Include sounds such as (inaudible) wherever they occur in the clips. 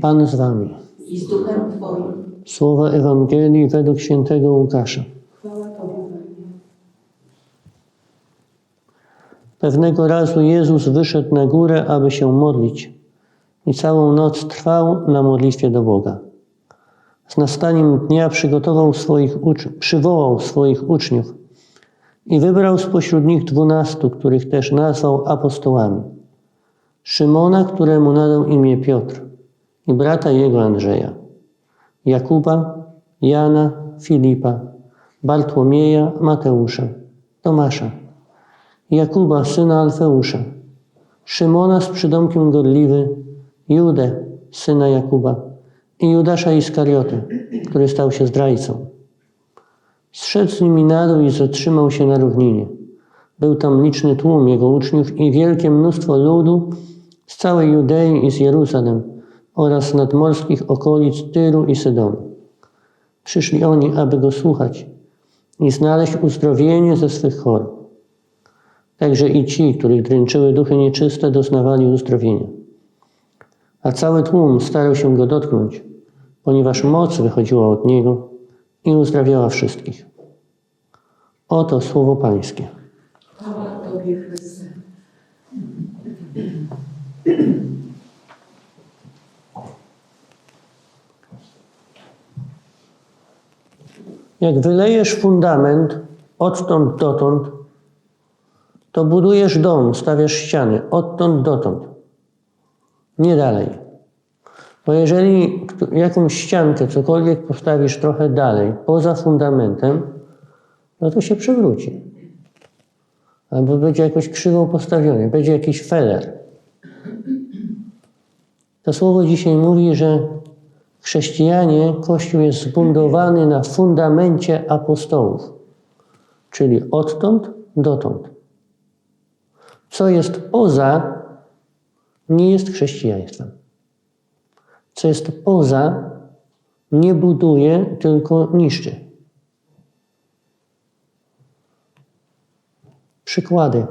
Pan z wami. i z duchem Twoim. Słowa Ewangelii według świętego Łukasza. Pewnego razu Jezus wyszedł na górę, aby się modlić i całą noc trwał na modlitwie do Boga. Z nastaniem dnia przygotował swoich przywołał swoich uczniów i wybrał spośród nich dwunastu, których też nazwał apostołami. Szymona, któremu nadał imię Piotr i brata jego Andrzeja, Jakuba, Jana, Filipa, Bartłomieja, Mateusza, Tomasza, Jakuba, syna Alfeusza, Szymona z przydomkiem Gorliwy, Judę, syna Jakuba i Judasza Iskarioty, który stał się zdrajcą. Zszedł z nimi na dół i zatrzymał się na równinie. Był tam liczny tłum jego uczniów i wielkie mnóstwo ludu z całej Judei i z Jeruzalem oraz nadmorskich okolic Tyru i Sydonu. Przyszli oni, aby go słuchać i znaleźć uzdrowienie ze swych chorób. Także i ci, których dręczyły duchy nieczyste, doznawali uzdrowienia. A cały tłum starał się go dotknąć, ponieważ moc wychodziła od niego i uzdrawiała wszystkich. Oto słowo Pańskie. Chwała Tobie, Chryste. Jak wylejesz fundament odtąd dotąd, to budujesz dom, stawiasz ściany odtąd dotąd. Nie dalej. Bo jeżeli jakąś ściankę, cokolwiek postawisz trochę dalej, poza fundamentem, no to się przewróci. Albo będzie jakoś krzywo postawione, będzie jakiś feler. To słowo dzisiaj mówi, że chrześcijanie, Kościół jest zbudowany na fundamencie apostołów, czyli odtąd dotąd. Co jest poza, nie jest chrześcijaństwem. Co jest poza, nie buduje, tylko niszczy. Przykłady.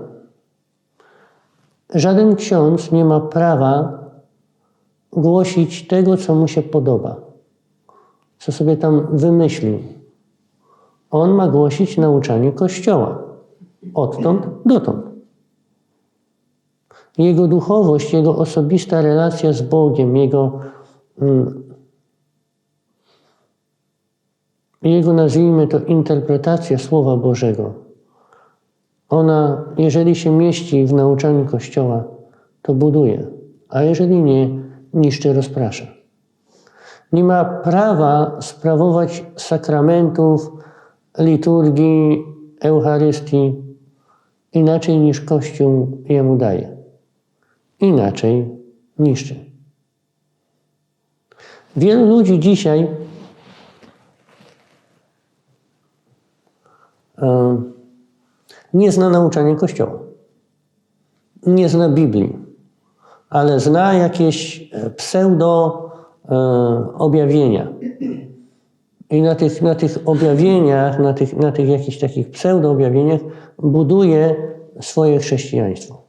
Żaden ksiądz nie ma prawa głosić tego, co mu się podoba, co sobie tam wymyślił. On ma głosić nauczanie Kościoła. Odtąd dotąd. Jego duchowość, jego osobista relacja z Bogiem, jego, mm, jego nazwijmy to interpretacja Słowa Bożego, ona, jeżeli się mieści w nauczaniu Kościoła, to buduje, a jeżeli nie, niszczy, rozprasza. Nie ma prawa sprawować sakramentów, liturgii, Eucharystii inaczej niż Kościół jemu daje. Inaczej niszczy. Wielu ludzi dzisiaj nie zna nauczania Kościoła, nie zna Biblii, ale zna jakieś e, pseudo e, objawienia. I na tych, na tych objawieniach, na tych, na tych jakichś takich pseudo objawieniach buduje swoje chrześcijaństwo.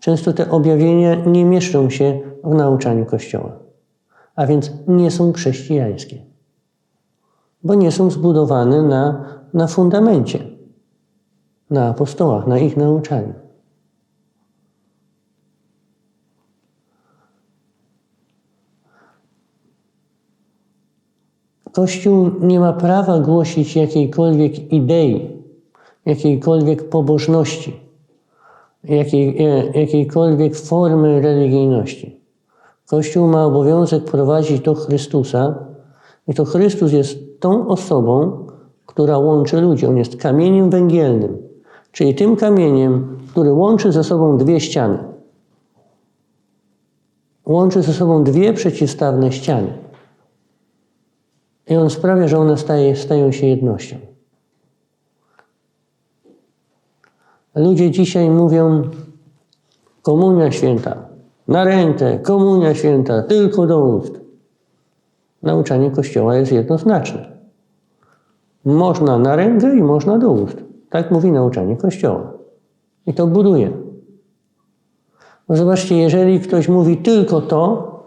Często te objawienia nie mieszczą się w nauczaniu Kościoła, a więc nie są chrześcijańskie, bo nie są zbudowane na, na fundamencie, na apostołach, na ich nauczaniu. Kościół nie ma prawa głosić jakiejkolwiek idei, jakiejkolwiek pobożności, jakiej, e, jakiejkolwiek formy religijności. Kościół ma obowiązek prowadzić do Chrystusa i to Chrystus jest tą osobą, która łączy ludzi. On jest kamieniem węgielnym, czyli tym kamieniem, który łączy ze sobą dwie ściany. Łączy ze sobą dwie przeciwstawne ściany. I on sprawia, że one staje, stają się jednością. Ludzie dzisiaj mówią komunia święta, na rękę, komunia święta, tylko do ust. Nauczanie Kościoła jest jednoznaczne. Można na rękę i można do ust. Tak mówi nauczanie Kościoła. I to buduje. Bo zobaczcie, jeżeli ktoś mówi tylko to,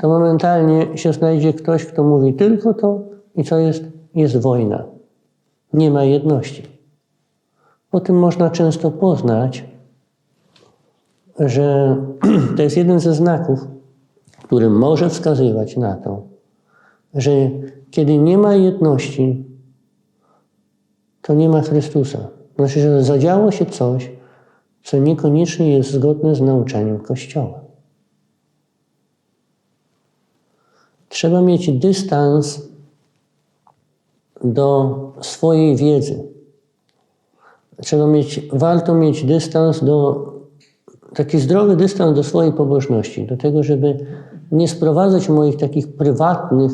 to momentalnie się znajdzie ktoś, kto mówi tylko to i co jest? Jest wojna. Nie ma jedności. Po tym można często poznać, że (clears throat) to jest jeden ze znaków, który może wskazywać na to, że kiedy nie ma jedności, to nie ma Chrystusa. Znaczy, że zadziało się coś, co niekoniecznie jest zgodne z nauczaniem Kościoła. Trzeba mieć dystans do swojej wiedzy. Trzeba mieć, warto mieć dystans do, taki zdrowy dystans do swojej pobożności, do tego, żeby nie sprowadzać moich takich prywatnych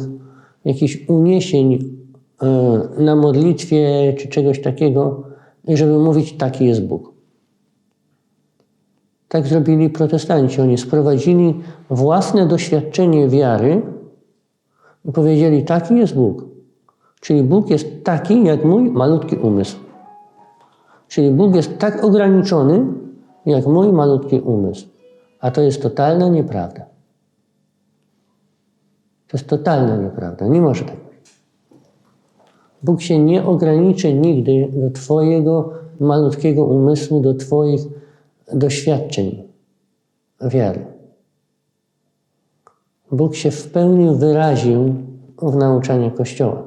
jakichś uniesień e, na modlitwie czy czegoś takiego, żeby mówić, taki jest Bóg. Tak zrobili protestanci. Oni sprowadzili własne doświadczenie wiary i powiedzieli, taki jest Bóg. Czyli Bóg jest taki, jak mój malutki umysł. Czyli Bóg jest tak ograniczony, jak mój malutki umysł. A to jest totalna nieprawda. To jest totalna nieprawda. Nie może tak być. Bóg się nie ograniczy nigdy do Twojego malutkiego umysłu, do Twoich doświadczeń wiary. Bóg się w pełni wyraził w nauczaniu Kościoła.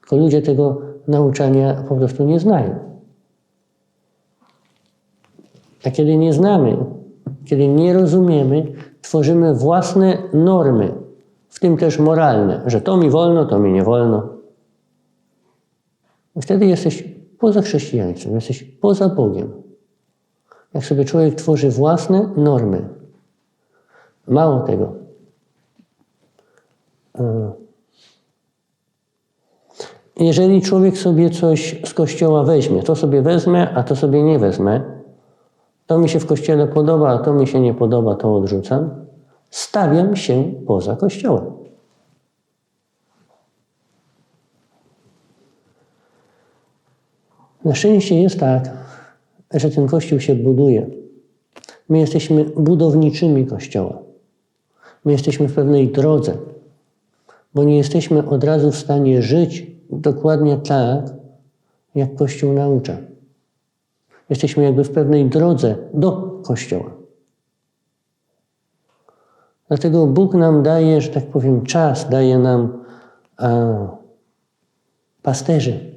Tylko ludzie tego nauczania po prostu nie znają. A kiedy nie znamy, kiedy nie rozumiemy, tworzymy własne normy, w tym też moralne, że to mi wolno, to mi nie wolno. I wtedy jesteś poza chrześcijaństwem, jesteś poza Bogiem. Jak sobie człowiek tworzy własne normy. Mało tego. E, Jeżeli człowiek sobie coś z kościoła weźmie, to sobie wezmę, a to sobie nie wezmę, to mi się w kościele podoba, a to mi się nie podoba, to odrzucam, stawiam się poza kościołem. Na szczęście jest tak, że ten kościół się buduje. My jesteśmy budowniczymi kościoła. My jesteśmy w pewnej drodze, bo nie jesteśmy od razu w stanie żyć dokładnie tak, jak Kościół naucza. Jesteśmy jakby w pewnej drodze do Kościoła. Dlatego Bóg nam daje, że tak powiem, czas, daje nam a, pasterzy,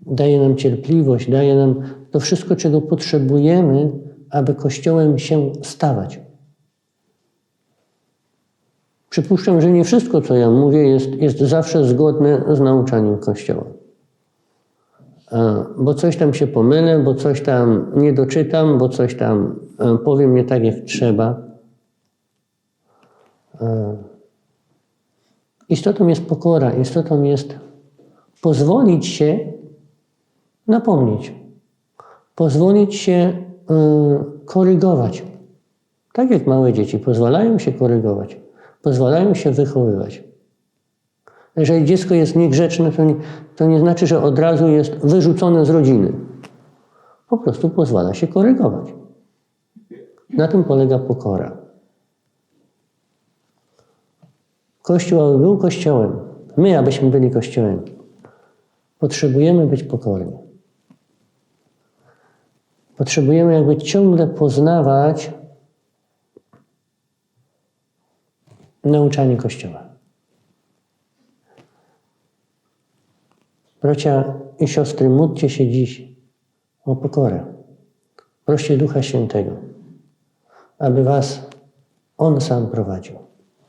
daje nam cierpliwość, daje nam to wszystko, czego potrzebujemy, aby Kościołem się stawać. Przypuszczam, że nie wszystko, co ja mówię, jest, jest zawsze zgodne z nauczaniem Kościoła. E, Bo coś tam się pomylę, bo coś tam nie doczytam, bo coś tam e, powiem nie tak, jak trzeba. E, Istotą jest pokora, istotą jest pozwolić się napomnieć, pozwolić się korygować. Tak jak małe dzieci pozwalają się korygować, pozwalają się wychowywać. Jeżeli dziecko jest niegrzeczne, to nie, to nie znaczy, że od razu jest wyrzucone z rodziny. Po prostu pozwala się korygować. Na tym polega pokora. Kościół, aby był kościołem, my, abyśmy byli kościołem, potrzebujemy być pokorni. Potrzebujemy jakby ciągle poznawać nauczanie Kościoła. Bracia i siostry, módlcie się dziś o pokorę. Proście Ducha Świętego, aby was On sam prowadził.